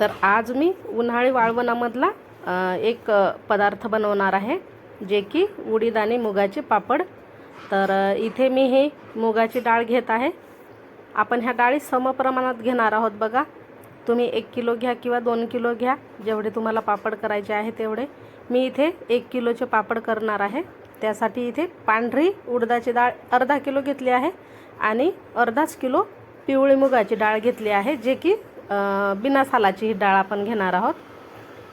तर आज मी उन्हाळी वाळवणामधला एक पदार्थ बनवणार आहे जे की उडीद आणि मुगाचे पापड. तर इथे मी हे मुगाची डाळ घेत आहे. आपण ह्या डाळी समप्रमाणात घेणार आहोत बघा. तुम्ही एक किलो घ्या किंवा दोन किलो घ्या जेवढे तुम्हाला पापड करायचे आहे तेवढे. मी इथे एक किलोचे पापड करणार आहे. त्यासाठी इथे पांढरी उडदाची डाळ अर्धा किलो घेतली आहे आणि अर्धाच किलो पिवळी मुगाची डाळ घेतली आहे जे की बिना सालाची ही डाळ आपण घेणार आहोत.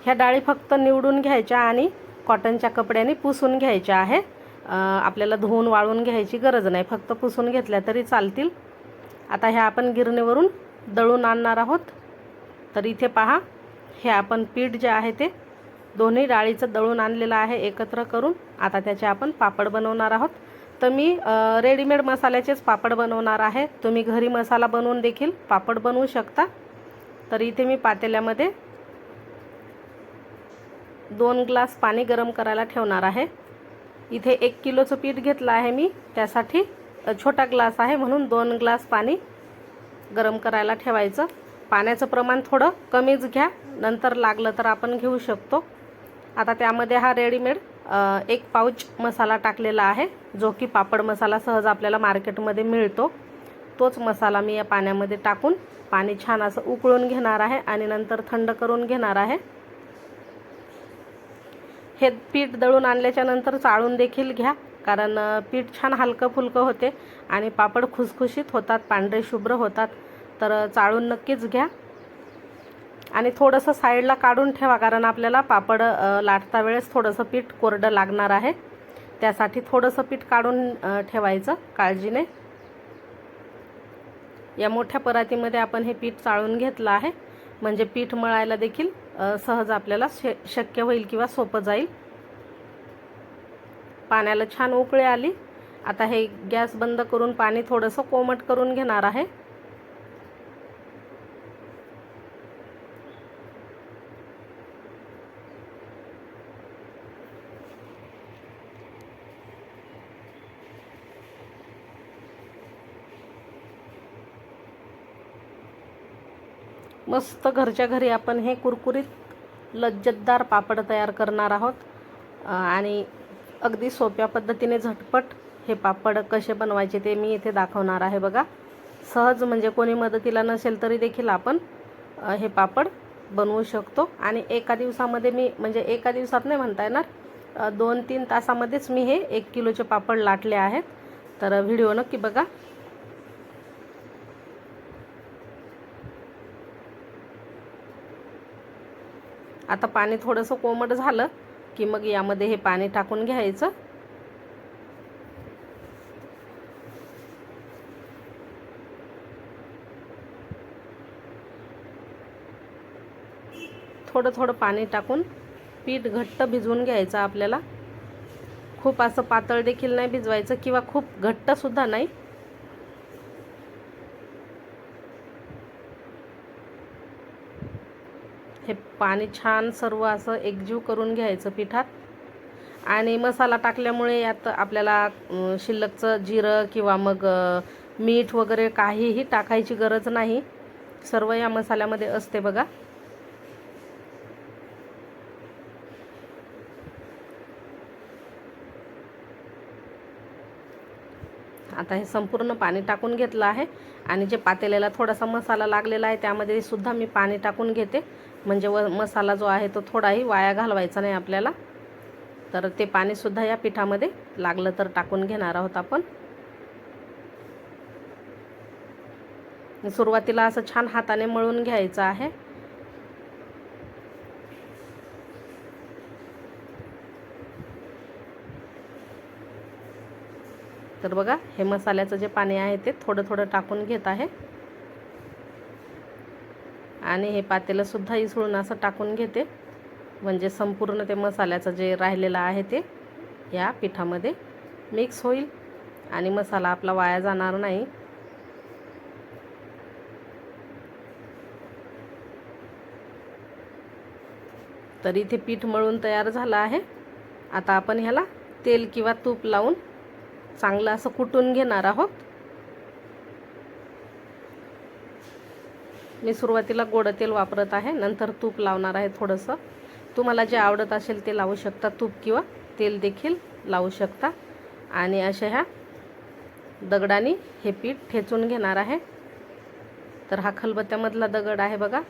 ह्या डाळी फक्त निवडून घ्यायच्या आणि कॉटनच्या कपड्याने पुसून घ्यायच्या आहे. आपल्याला धुवून वाळून घ्यायची गरज नाही. फक्त पुसून घेतल्या तरी चालतील. आता ह्या आपण गिरणीवरून दळून आणणार आहोत. तर इथे पहा हे आपण पीठ जे आहे ते दोन्ही डाळीचं दळून आणलेलं आहे एकत्र करून. आता त्याचे आपण पापड बनवणार आहोत. तर मी रेडीमेड मसाल्याचेच पापड बनवणार आहे. तुम्ही घरी मसाला बनवून देखील पापड बनवू शकता. तर इथे मी पातेल्यामध्ये दोन ग्लास पाणी गरम करायला ठेवणार आहे. इथे एक किलोचं पीठ घेतलं आहे मी. त्यासाठी छोटा ग्लास आहे म्हणून दोन ग्लास पाणी गरम करायला ठेवायचं. पाण्याचं प्रमाण थोडं कमीच घ्या. नंतर लागलं तर आपण घेऊ शकतो. आता त्यामध्ये हा रेडीमेड एक पाऊच मसाला टाकलेला आहे जो की पापड मसाला सहज आपल्याला मार्केटमध्ये मिळतो. तोच मसाला मी या पाण्यामध्ये टाकून पाणी छान असं उकळून घेणार आहे आणि नंतर थंड करून घेणार आहे. हे पीठ दळून आणल्याच्या नंतर चाळून देखील घ्या कारण पीठ छान हलकं फुलकं होते आणि पापड खुसखुशीत होतात पांढरे शुभ्र होतात. तर चाळून नक्कीच घ्या. आणि थोडंसं साईडला काढून ठेवा कारण आपल्याला पापड लाटता वेळेस थोडंसं पीठ कोरडं लागणार आहे. त्यासाठी थोडंसं पीठ काढून ठेवायचं काळजीने. या मोठ्या परातीमध्ये आपण हे पीठ चाळून घेतलं आहे. म्हणजे पीठ मळायला देखील सहज आपल्याला शे शक्य होईल किंवा सोपं जाईल. पाण्याला छान उकळी आली. आता हे गॅस बंद करून पाणी थोडंसं कोमट करून घेणार आहे. मस्त घरच्या घरी आपण हे कुरकुरीत लज्जतदार पापड तयार करणार आहोत. आणि अगदी सोप्या पद्धतीने झटपट हे पापड कसे बनवायचे ते मी इथे दाखवणार आहे बघा. सहज म्हणजे कोणी मदतीला नसेल तरी देखील आपण हे पापड बनवू शकतो. आणि एका दिवसामध्ये मी म्हणजे एका दिवसात नाही म्हणता येणार दोन तीन तासामध्येच मी हे एक किलोचे पापड लाटले आहेत. तर व्हिडिओ नक्की बघा. आता पाणी थोडंसं कोमट झालं की मग यामध्ये हे पाणी टाकून घ्यायचं. थोडं थोडं पाणी टाकून पीठ घट्ट भिजवून घ्यायचं आपल्याला. खूप असं पातळ देखील नाही भिजवायचं किंवा खूप घट्टसुद्धा नाही हे पाणी छान सर्व असं एकजीव करून घ्यायचं पिठात. आणि मसाला टाकल्यामुळे यात आपल्याला शिल्लकचं जिरं किंवा मग मीठ वगैरे काहीही टाकायची गरज नाही. सर्व या मसाल्यामध्ये असते बघा. आता हे संपूर्ण पाणी टाकून घेतलं आहे. आणि जे पातेल्याला थोडासा मसाला लागलेला आहे त्यामध्ये सुद्धा मी पाणी टाकून घेते. म्हणजे व मसाला जो आहे तो थोडाही वाया घालवायचा नाही आपल्याला. तर ते पाणीसुद्धा या पिठामध्ये लागलं तर टाकून घेणार आहोत आपण. सुरुवातीला असं छान हाताने मळून घ्यायचं आहे. तर बघा हे मसाल्याचं जे पाणी आहे ते थोडं थोडं टाकून घेत आहे. आणि हे पातेलंसुद्धा इसळून असं टाकून घेते. म्हणजे संपूर्ण ते मसाल्याचं जे राहिलेलं आहे ते या पिठामध्ये मिक्स होईल. आणि मसाला आपला वाया जाणार नाही. तर इथे पीठ मळून तयार झालं आहे. आता आपण ह्याला तेल किंवा तूप लावून चांगलं असं कुटून घेणार आहोत. मी सुरुवातीला गोड तेल वापरत आहे. नंतर तूप लावणार आहे थोडंसं. तुम्हाला जे आवडत असेल ते लावू शकता. तूप किंवा तेल देखील लावू शकता. आणि अशा ह्या दगडाने हे पीठ ठेचून घेणार आहे. तर हा खलबत्त्यामधला दगड आहे बघा.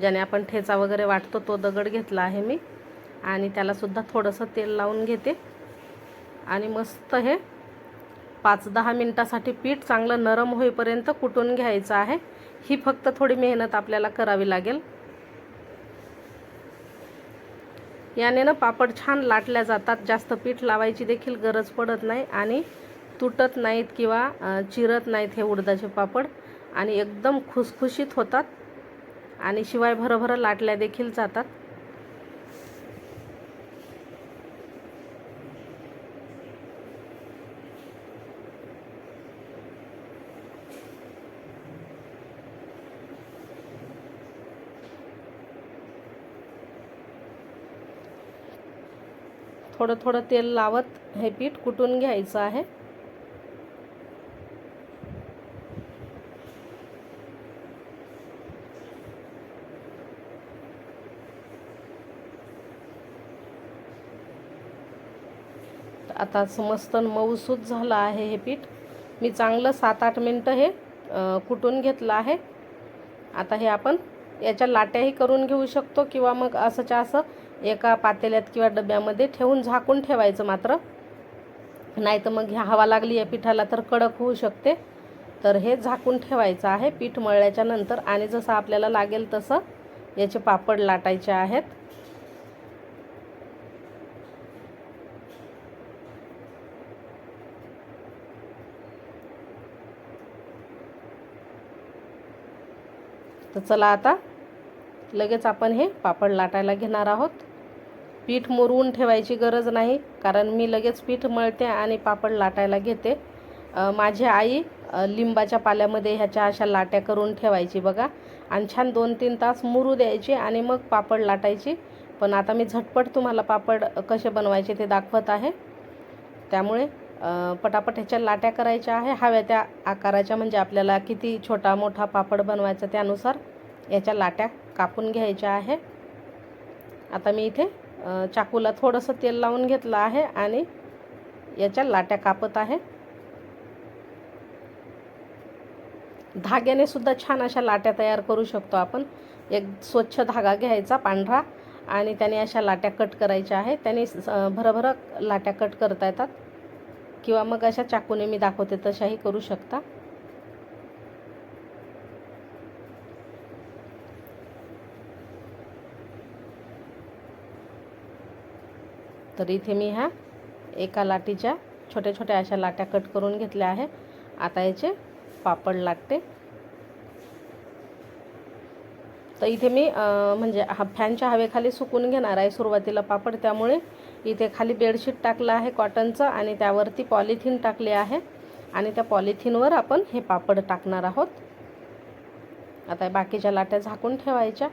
ज्याने आपण ठेचा वगैरे वाटतो तो दगड घेतला आहे मी. आणि त्यालासुद्धा थोडंसं तेल लावून घेते. आणि मस्त हे पाच दहा मिनटासाठी पीठ चांगलं नरम होईपर्यंत कुटून घ्यायचं आहे. ही फक्त थोडी मेहनत आपल्याला करावी लागेल. याने ना पापड छान लाटल्या जातात. जास्त पीठ लावायची देखील गरज पडत नाही आणि तुटत नाहीत किंवा चिरत नाहीत हे उडदाचे पापड आणि एकदम खुसखुशीत होतात आणि शिवाय भरभरं लाटल्या देखील जातात. थोडं थोडं तेल लावत हे पीठ कुटून घ्यायचं आहे. आता मस्त मऊसूत झालं आहे हे पीठ. मी चांगलं सात आठ मिनटं हे कुटून घेतलं आहे. आता हे आपण याच्या लाट्याही करून घेऊ शकतो किंवा मग असंच्या असं एका पातेल्यात किंवा डब्यामध्ये ठेवून झाकून ठेवायचं मात्र. नाही तर मग ह्या हवा लागली या पिठाला तर कडक होऊ शकते. तर हे झाकून ठेवायचं आहे. पीठ मळल्याच्या नंतर आणि जसं आपल्याला लागेल तसं याचे पापड लाटायचे आहेत. तर चला आता लगेच आपण हे पापड लाटायला घेणार आहोत. पीठ मुरवून ठेवायची गरज नाही कारण मी लगेच पीठ मळते आणि पापड लाटायला घेते. माझी आई लिंबाच्या पाल्यामध्ये ह्याच्या अशा लाट्या करून ठेवायची बघा. आणि छान दोन तीन तास मुरू द्यायची आणि मग पापड लाटायची. पण आता मी झटपट तुम्हाला पापड कसे बनवायचे ते दाखवत आहे. त्यामुळे पटापट ह्याच्या लाट्या करायच्या आहे. हव्या त्या आकाराच्या म्हणजे आपल्याला किती छोटा मोठा पापड बनवायचा त्यानुसार याच्या लाट्या कापून घ्यायच्या आहे. आता मी इथे चाकूला थोडंसं तेल लावून घेतलं आहे आणि याच्या लाट्या कापत आहे. धाग्याने सुद्धा छान अशा लाट्या तयार करू शकतो आपण. एक स्वच्छ धागा घ्यायचा पांढरा आणि त्याने अशा लाट्या कट करायच्या आहे त्याने भरभर लाट्या कट करता येतात. किंवा मग अशा चाकूने मी दाखवते तशाही करू शकता. तर इथे मी ह्या एका लाटीच्या छोट्या छोट्या अशा लाट्या कट करून घेतल्या आहे. आता याचे पापड लागते. तर इथे मी म्हणजे हा फॅनच्या हवेखाली सुकून घेणार आहे सुरुवातीला पापड. त्यामुळे इथे खाली बेडशीट टाकलं आहे कॉटनचं आणि त्यावरती पॉलिथिन टाकले आहे. आणि त्या पॉलिथिनवर आपण हे पापड टाकणार आहोत. आता बाकीच्या लाट्या झाकून ठेवायच्या.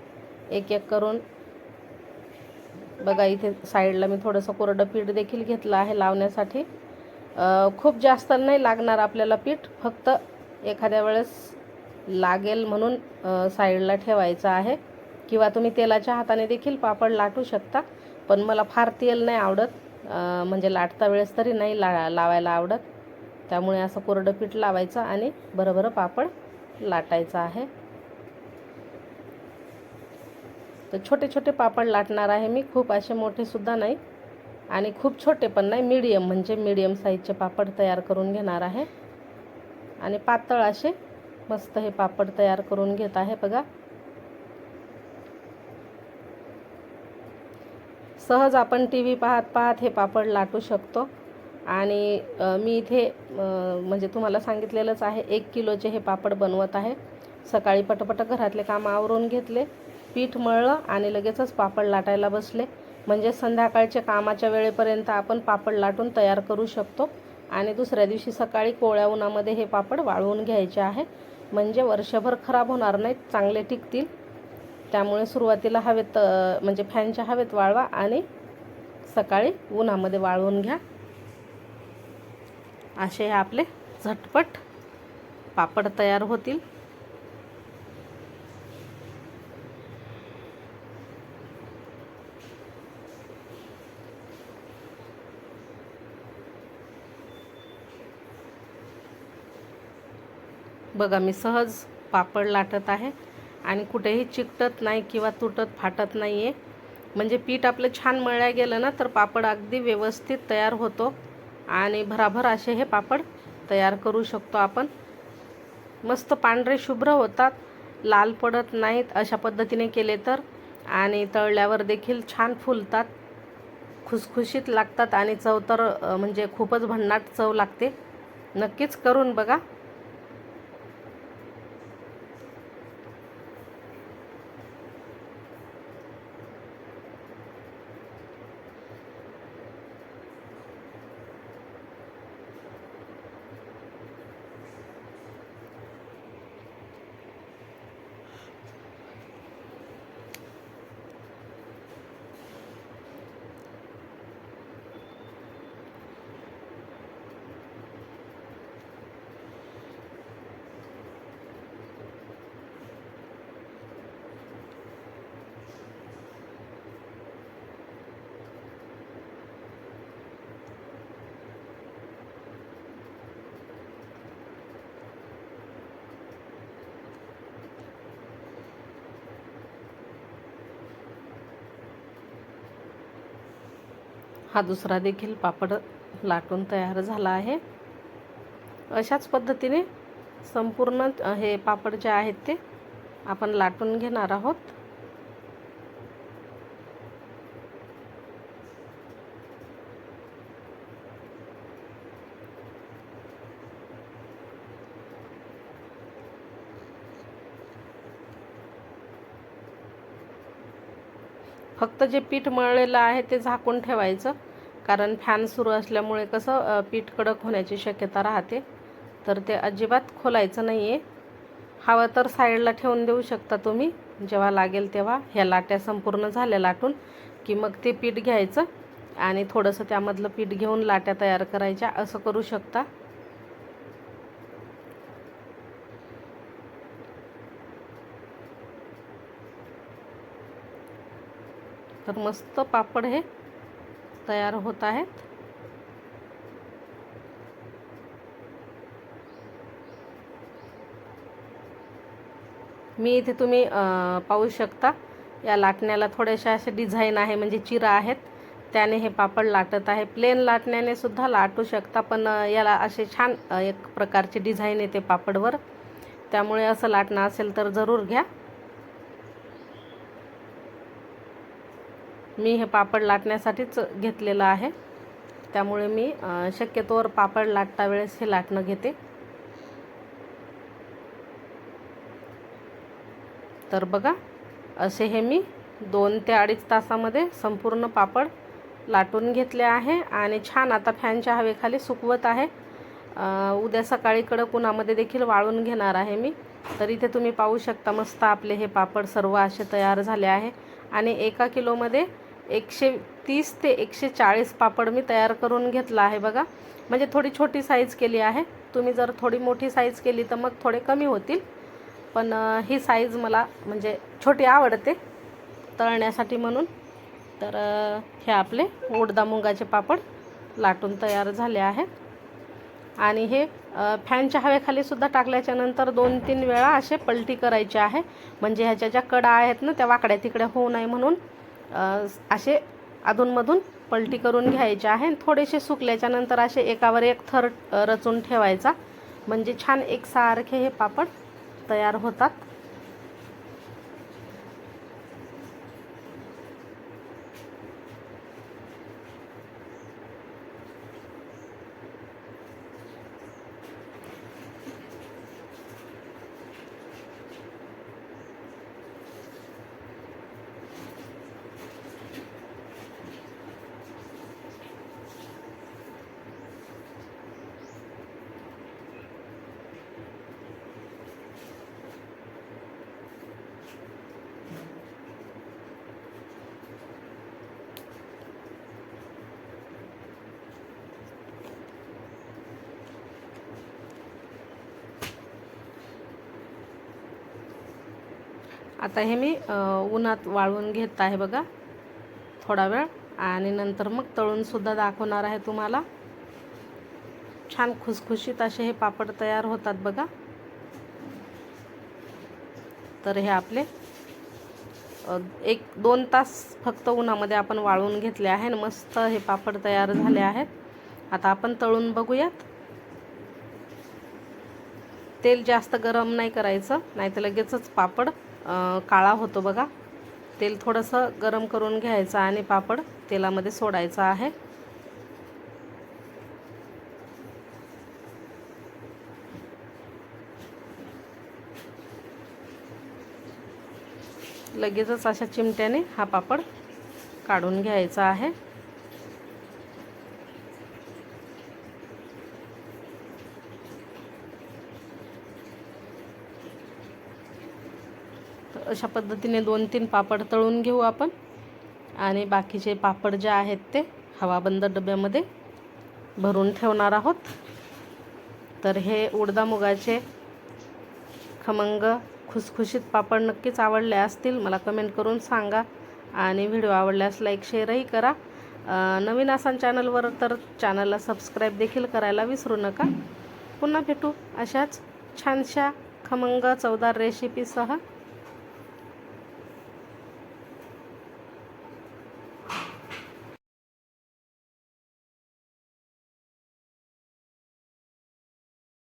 एक एक करून बघा इथे साईडला मी थोडंसं कोरडं पीठ देखील घेतलं आहे लावण्यासाठी. खूप जास्त नाही लागणार आपल्याला पीठ फक्त एखाद्या वेळेस लागेल म्हणून साईडला ठेवायचं आहे. किंवा तुम्ही तेलाच्या हाताने देखील पापड लाटू शकता पण मला फार तेल नाही आवडत. म्हणजे लाटता वेळेस तरी नाही ला लावायला आवडत. त्यामुळे असं कोरडं पीठ लावायचं आणि बरं बरं पापड लाटायचं आहे. तर छोटे छोटे पापड लाटणार आहे मी. खूप असे मोठेसुद्धा नाही आणि खूप छोटे पण नाही. मीडियम म्हणजे मीडियम साईजचे पापड तयार करून घेणार आहे. आणि पातळ असे मस्त हे पापड तयार करून घेत आहे बघा. सहज आपण टी व्ही पाहत पाहत हे पापड लाटू शकतो. आणि मी इथे म्हणजे तुम्हाला सांगितलेलंच आहे एक किलोचे हे पापड बनवत आहे. सकाळी पटपट घरातले काम आवरून घेतले. पीठ मळलं आणि लगेचच पापड लाटायला बसले. म्हणजे संध्याकाळच्या कामाच्या वेळेपर्यंत आपण पापड लाटून तयार करू शकतो आणि दुसऱ्या दिवशी सकाळी कोवळ्या उन्हामध्ये हे पापड वाळवून घ्यायचे आहे. म्हणजे वर्षभर खराब होणार नाहीत चांगले टिकतील. त्यामुळे सुरुवातीला हवेत म्हणजे फॅनच्या हवेत वाळवा आणि सकाळी उन्हामध्ये वाळवून घ्या. असे हे आपले झटपट पापड तयार होतील. बघा मी सहज पापड लाटत आहे आणि कुठेही चिकटत नाही किंवा तुटत फाटत नाही आहे म्हणजे पीठ आपलं छान मळल्या गेलं ना तर पापड अगदी व्यवस्थित तयार होतो आणि भराभर असे हे पापड तयार करू शकतो आपण. मस्त पांढरे शुभ्र होतात लाल पडत नाहीत अशा पद्धतीने केले तर आणि तळल्यावर देखील छान फुलतात. खुसखुशीत लागतात आणि चव तर म्हणजे खूपच भन्नाट चव लागते. नक्कीच करून बघा. हा दुसरा देखील पापड लाटून तयार झाला आहे. अशाच पद्धतीने संपूर्ण हे पापड जे आहेत ते आपण लाटून घेणार आहोत. फक्त जे पीठ मळलेलं आहे ते झाकून ठेवायचं. कारण फॅन सुरू असल्यामुळे कसं पीठ कडक होण्याची शक्यता राहते. तर ते अजिबात खोलायचं नाही आहे हवं तर साईडला ठेवून देऊ शकता तुम्ही. जेव्हा लागेल तेव्हा ह्या लाट्या संपूर्ण झाल्या लाटून की मग ते पीठ घ्यायचं आणि थोडंसं त्यामधलं पीठ घेऊन लाट्या तयार करायच्या असं करू शकता. तर मस्त पापड हे तयार होत आहेत मी इथे तुम्ही पाहू शकता. या लाटण्याला थोड्याशा असे डिझाईन आहे म्हणजे चिरा आहेत. त्याने हे पापड लाटत आहे. प्लेन लाटण्याने सुद्धा लाटू शकता पण याला असे छान एक प्रकारची डिझाईन येते पापडवर. त्यामुळे असं लाटणं असेल तर जरूर घ्या. मी हे पापड लाटण्यासाठीच घेतलेलं आहे. त्यामुळे मी शक्यतोवर पापड लाटता वेळेस हे लाटणं घेते. तर बघा असे हे मी दोन ते अडीच तासामध्ये संपूर्ण पापड लाटून घेतले आहे आणि छान आता फॅनच्या हवेखाली सुकवत आहे. उद्या सकाळीकडं कुणामध्ये देखील वाळून घेणार आहे मी. तर इथे तुम्ही पाहू शकता मस्त आपले हे पापड सर्व असे तयार झाले आहे. आणि एका किलोमध्ये एकशे तीस ते एकशे चाळीस पापड मी तयार करून घेतला आहे बघा. म्हणजे थोडी छोटी साईज केली आहे. तुम्ही जर थोडी मोठी साईज केली तर मग थोडे कमी होतील. पण ही साईज मला म्हणजे छोटी आवडते तळण्यासाठी म्हणून. तर हे आपले उडदा मुगाचे पापड लाटून तयार झाले आहेत. आणि हे फॅनच्या हवेखाली सुद्धा दोन तीन वेळा असे पलटी करायचे आहे. म्हणजे ह्याच्या ज्या कडा आहेत ना त्या वाकड्या तिकड्या होऊ नये म्हणून. असे अधूनमधून पलटी करून घ्यायचे आहे. थोडेसे सुकल्याच्यानंतर असे एकावर एक थर रचून ठेवायचा. म्हणजे छान एकसारखे हे पापड तयार होतात. आता हे मी उन्हात वाळवून घेत आहे बघा थोडा वेळ. आणि नंतर मग तळूनसुद्धा दाखवणार आहे तुम्हाला. छान खुसखुशीत असे हे पापड तयार होतात बघा. तर हे आपले एक दोन तास फक्त उन्हामध्ये आपण वाळवून घेतले आहे आणि मस्त हे पापड तयार झाले आहेत. आता आपण तळून बघूयात. तेल जास्त गरम नाही करायचं नाही तर लगेचच पापड काळा होतो बघा. तेल थोडंसं गरम करून घ्यायचं आणि पापड तेलामध्ये सोडायचा आहे. लगेचच अशा चिमट्याने हा पापड काढून घ्यायचा आहे. अशा पद्धतीने दोन तीन पापड तळून घेऊ आपण. आणि बाकीचे पापड जे आहेत ते हवाबंद डब्यामध्ये भरून ठेवणार आहोत. तर हे उडदा मुगाचे खमंग खुसखुशीत पापड नक्कीच आवडले असतील. मला कमेंट करून सांगा आणि व्हिडिओ आवडल्यास लाईक शेअरही करा. नवीन असाल चॅनलवर तर चॅनलला सबस्क्राईब देखील करायला विसरू नका. पुन्हा भेटू अशाच छानशा खमंग चवदार रेसिपीसह